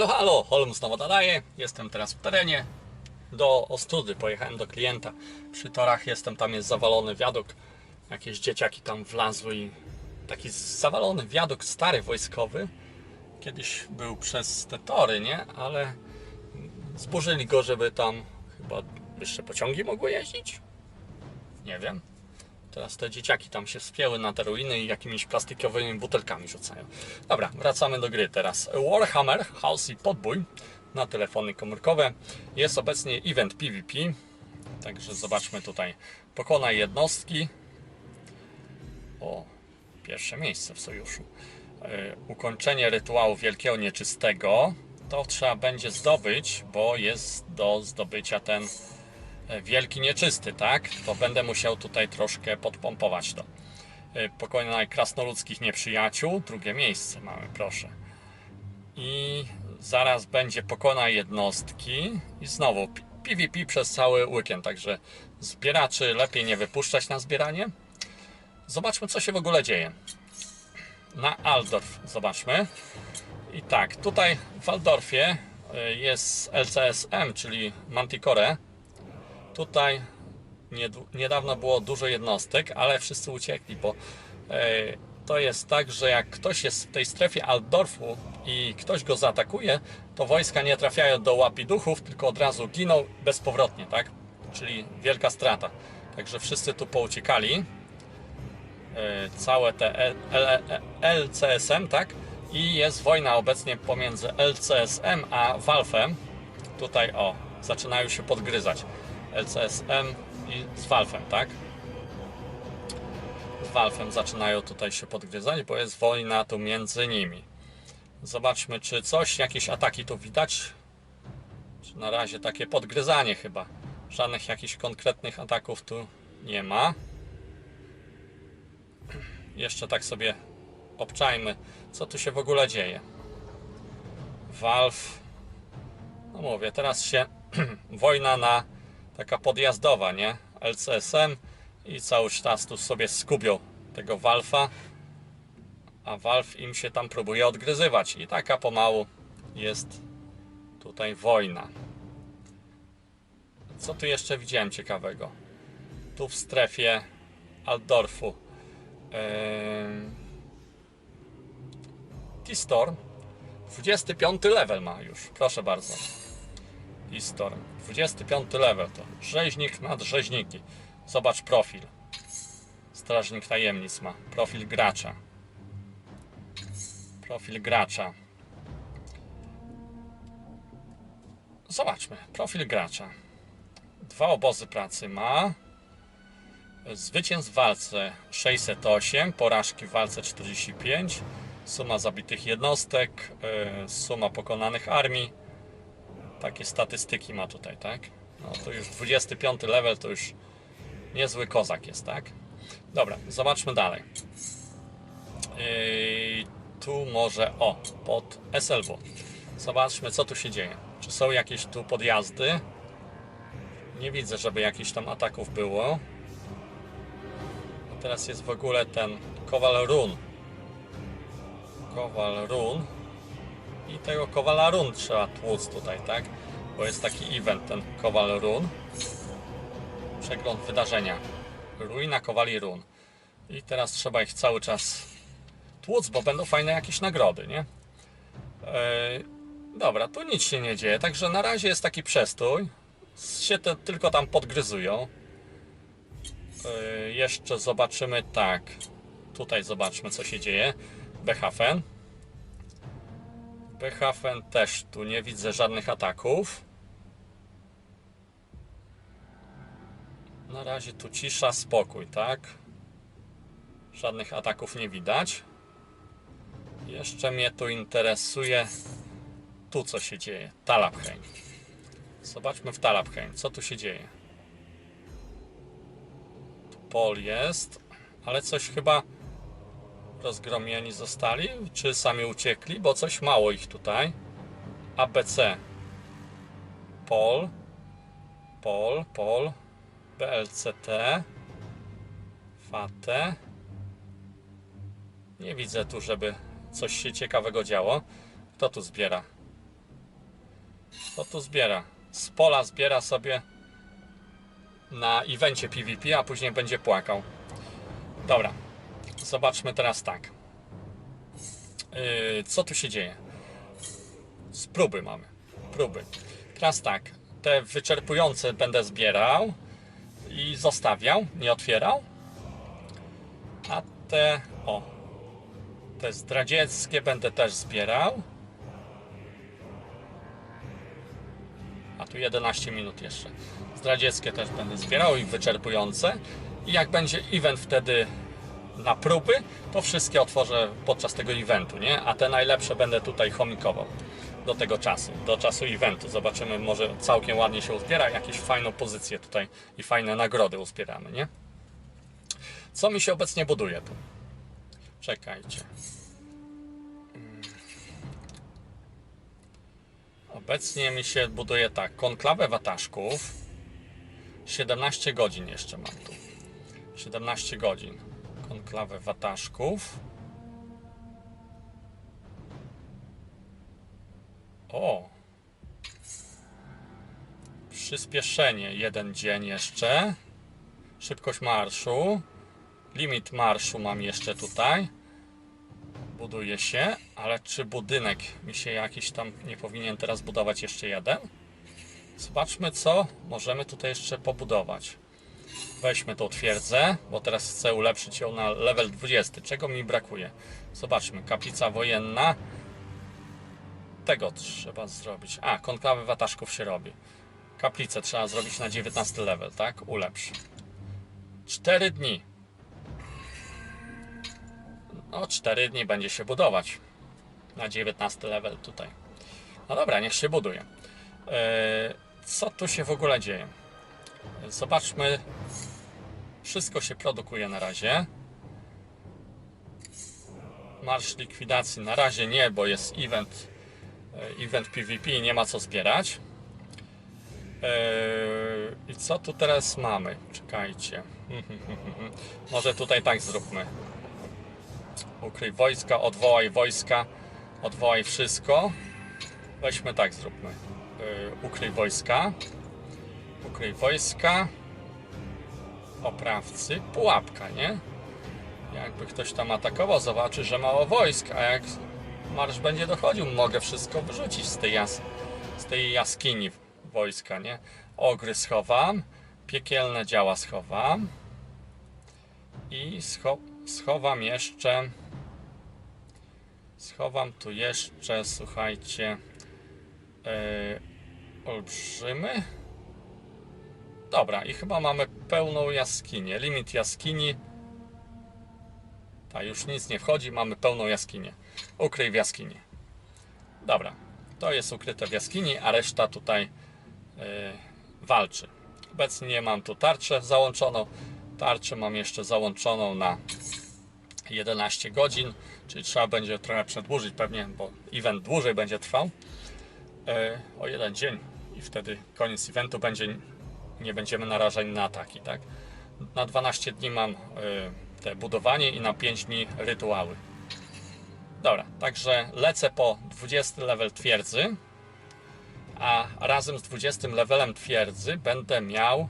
Halo, halo, Holmes znowu nadaje. Jestem teraz w terenie do Ostrudy. Pojechałem do klienta. Przy torach jestem, tam jest zawalony wiaduk. Jakieś dzieciaki tam wlazły i taki zawalony wiaduk stary wojskowy. Kiedyś był przez te tory, nie? Ale zburzyli go, żeby tam chyba jeszcze pociągi mogły jeździć. Nie wiem. Teraz te dzieciaki tam się wspięły na te ruiny i jakimiś plastikowymi butelkami rzucają. Dobra, wracamy do gry teraz. Warhammer, House i Podbój na telefony komórkowe. Jest obecnie event PvP. Także zobaczmy tutaj. Pokonaj jednostki. O, pierwsze miejsce w sojuszu. Yy, ukończenie rytuału Wielkiego Nieczystego. To trzeba będzie zdobyć, bo jest do zdobycia ten wielki nieczysty, tak? To będę musiał tutaj troszkę podpompować to. Pokonaj krasnoludzkich nieprzyjaciół, drugie miejsce mamy, proszę. I zaraz będzie pokonaj jednostki i znowu PvP przez cały weekend, także zbieraczy lepiej nie wypuszczać na zbieranie. Zobaczmy, co się w ogóle dzieje. Na Aldorf zobaczmy. I tak, tutaj w Aldorfie jest LCSM, czyli Manticore. Tutaj niedawno było dużo jednostek, ale wszyscy uciekli, bo to jest tak, że jak ktoś jest w tej strefie Altdorfu i ktoś go zaatakuje, to wojska nie trafiają do łapi duchów, tylko od razu giną bezpowrotnie, tak? Czyli wielka strata. Także wszyscy tu pouciekali. Całe te LCSM, tak? I jest wojna obecnie pomiędzy LCSM a Valve'em. Tutaj o, zaczynają się podgryzać. LCSM i z Valve'em, tak? Z Valve'em zaczynają tutaj się podgryzać, bo jest wojna tu między nimi. Zobaczmy, czy coś, jakieś ataki tu widać. Czy na razie takie podgryzanie chyba. Żadnych jakichś konkretnych ataków tu nie ma. Jeszcze tak sobie obczajmy, co tu się w ogóle dzieje. Valve. No mówię, teraz się wojna na taka podjazdowa, nie? LCSM i cały czas tu sobie skubią tego Valve'a, a Valve im się tam próbuje odgryzywać i taka pomału jest tutaj wojna. Co tu jeszcze widziałem ciekawego? Tu w strefie Altdorfu yy... T-Storm 25 level ma już, proszę bardzo. T-Storm 25 level to rzeźnik nad rzeźniki. Zobacz profil. Strażnik tajemnic ma. Profil gracza. Profil gracza. Zobaczmy. Profil gracza. Dwa obozy pracy ma. Zwycięstw w walce 608, porażki w walce 45, suma zabitych jednostek, suma pokonanych armii. Takie statystyki ma tutaj, tak? No to już 25 level to już niezły kozak jest, tak? Dobra, zobaczmy dalej. Yy, tu może, o, pod SLW. Zobaczmy, co tu się dzieje. Czy są jakieś tu podjazdy? Nie widzę, żeby jakichś tam ataków było. A teraz jest w ogóle ten Kowal Run. Kowal Run. I tego Kowala Run trzeba tłuc tutaj, tak? Bo jest taki event, ten Kowal Run. Przegląd wydarzenia. Ruina Kowali Run. I teraz trzeba ich cały czas tłuc, bo będą fajne jakieś nagrody, nie? Yy, dobra, tu nic się nie dzieje, także na razie jest taki przestój. Się te tylko tam podgryzują. Yy, jeszcze zobaczymy tak. Tutaj zobaczmy, co się dzieje. Behafen. Behafen też tu nie widzę żadnych ataków. Na razie tu cisza, spokój, tak? Żadnych ataków nie widać. Jeszcze mnie tu interesuje tu co się dzieje. Talabheim. Zobaczmy w Talabheim, co tu się dzieje. Tu pol jest, ale coś chyba rozgromieni zostali, czy sami uciekli, bo coś mało ich tutaj. ABC. Pol. Pol, pol. BLCT. FATE. Nie widzę tu, żeby coś się ciekawego działo. Kto tu zbiera? Co tu zbiera? Z pola zbiera sobie na evencie PvP, a później będzie płakał. Dobra, zobaczmy teraz tak. Yy, co tu się dzieje? Z próby mamy. Próby. Teraz tak. Te wyczerpujące będę zbierał i zostawiał, nie otwierał. A te, o, te zdradzieckie będę też zbierał. A tu 11 minut jeszcze. Zdradzieckie też będę zbierał i wyczerpujące. I jak będzie event wtedy na próby, to wszystkie otworzę podczas tego eventu, nie? A te najlepsze będę tutaj chomikował do tego czasu, do czasu eventu. Zobaczymy, może całkiem ładnie się uzbiera, jakieś fajną pozycję tutaj i fajne nagrody uzbieramy, nie? Co mi się obecnie buduje tu? Czekajcie. Obecnie mi się buduje tak, konklawę wataszków. 17 godzin jeszcze mam tu. 17 godzin. Konklawę wataszków. O! Przyspieszenie jeden dzień jeszcze. Szybkość marszu. Limit marszu mam jeszcze tutaj. Buduje się, ale czy budynek mi się jakiś tam nie powinien teraz budować jeszcze jeden? Zobaczmy co możemy tutaj jeszcze pobudować. Weźmy tą twierdzę, bo teraz chcę ulepszyć ją na level 20. Czego mi brakuje? Zobaczmy, kaplica wojenna. Tego trzeba zrobić. A, konklawy wataszków się robi. Kaplicę trzeba zrobić na 19 level, tak? Ulepsz. 4 dni. No, 4 dni będzie się budować. Na 19 level tutaj. No dobra, niech się buduje. Eee, co tu się w ogóle dzieje? Zobaczmy. Wszystko się produkuje na razie. Marsz likwidacji na razie nie, bo jest event, e, event PvP i nie ma co zbierać. Eee, I co tu teraz mamy? Czekajcie. Może tutaj tak zróbmy. Ukryj wojska, odwołaj wojska, odwołaj wszystko. Weźmy tak, zróbmy. Yy, ukryj wojska. Ukryj wojska. Oprawcy. Pułapka, nie? Jakby ktoś tam atakował, zobaczy, że mało wojsk, a jak marsz będzie dochodził, mogę wszystko wyrzucić z tej, jas z tej jaskini wojska, nie? Ogry schowam. Piekielne działa schowam. I scho schowam jeszcze schowam tu jeszcze słuchajcie yy, olbrzymy dobra i chyba mamy pełną jaskinię limit jaskini. Ta już nic nie wchodzi mamy pełną jaskinię. Ukryj w jaskini. Dobra to jest ukryte w jaskini a reszta tutaj yy, walczy. Obecnie mam tu tarczę załączoną. Tarczę mam jeszcze załączoną na 11 godzin, czyli trzeba będzie trochę przedłużyć pewnie, bo event dłużej będzie trwał. E, o jeden dzień i wtedy koniec eventu będzie, nie będziemy narażeni na ataki, tak? Na 12 dni mam e, te budowanie i na 5 dni rytuały. Dobra, także lecę po 20 level twierdzy, a razem z 20 levelem twierdzy będę miał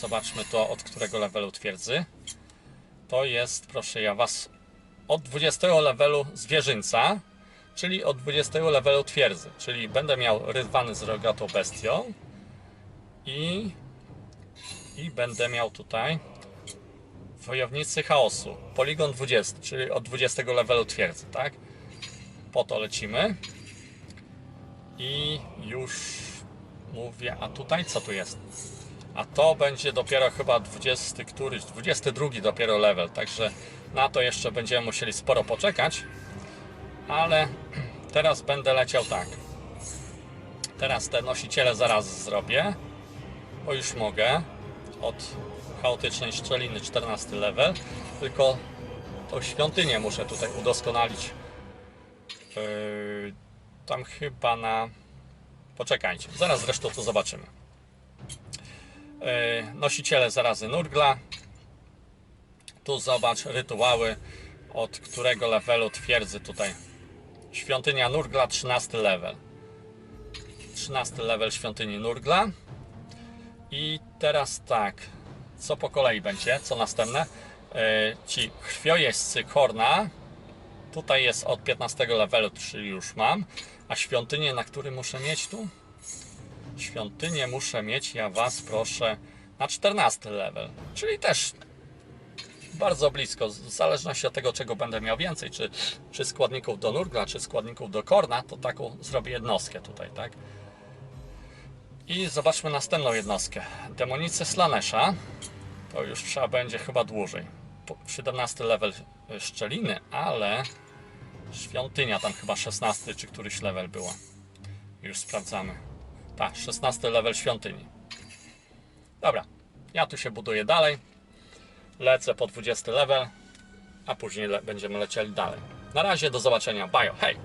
Zobaczmy to, od którego levelu twierdzy. To jest, proszę ja was, od 20 levelu zwierzyńca, czyli od 20 levelu twierdzy. Czyli będę miał rywany z rogatą bestią i, i będę miał tutaj wojownicy chaosu. Poligon 20, czyli od 20 levelu twierdzy, tak? Po to lecimy. I już mówię, a tutaj co tu jest? a to będzie dopiero chyba 20 któryś, 22 dopiero level, także na to jeszcze będziemy musieli sporo poczekać, ale teraz będę leciał tak. Teraz te nosiciele zaraz zrobię, bo już mogę od chaotycznej szczeliny 14 level, tylko tą świątynię muszę tutaj udoskonalić. Yy, tam chyba na... Poczekajcie, zaraz zresztą to zobaczymy. E, nosiciele zarazy Nurgla. Tu zobacz rytuały, od którego levelu twierdzy tutaj Świątynia Nurgla 13 level. 13 level świątyni Nurgla. I teraz tak, co po kolei będzie, co następne? E, ci krwiojeźdźcy Korna, tutaj jest od 15 levelu, czyli już mam, a świątynię, na który muszę mieć tu? Świątynię muszę mieć, ja was proszę, na 14 level, czyli też bardzo blisko, w zależności od tego, czego będę miał więcej, czy, czy składników do Nurgla, czy składników do Korna, to taką zrobię jednostkę tutaj, tak? I zobaczmy następną jednostkę. Demonice Slanesha. To już trzeba będzie chyba dłużej. Po- 17 level y, szczeliny, ale świątynia tam chyba 16 czy któryś level była. Już sprawdzamy. Tak, 16 level świątyni. Dobra, ja tu się buduję dalej. Lecę po 20 level, a później le- będziemy lecieli dalej. Na razie do zobaczenia. Bye. Hej!